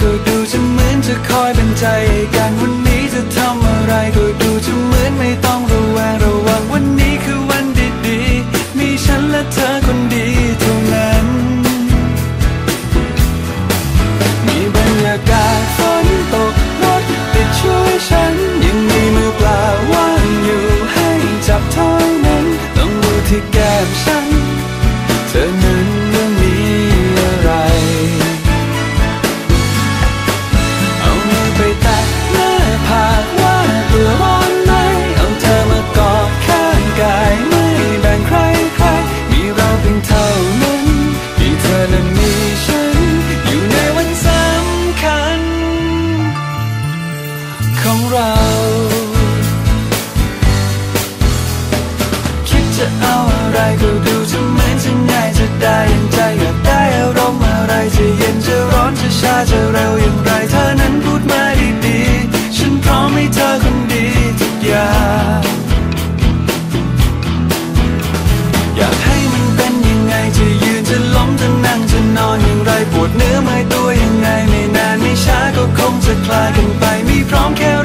ก็ดูจะเหมือนจะคอยเป็นใจ จะคลายกันไปมีพร้อมแค่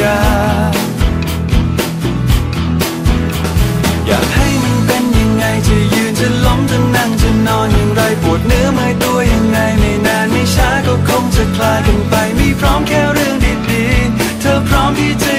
ยา อยากให้มันเป็นยังไงจะยืนจะล้มจะนั่งจะนอนอย่างไรปวดเนื้อเมื่อยตัวยังไงไม่นานไม่ช้าก็คงจะคลายกันไป มีพร้อมแค่เรื่องดีๆ เธอพร้อมที่จะ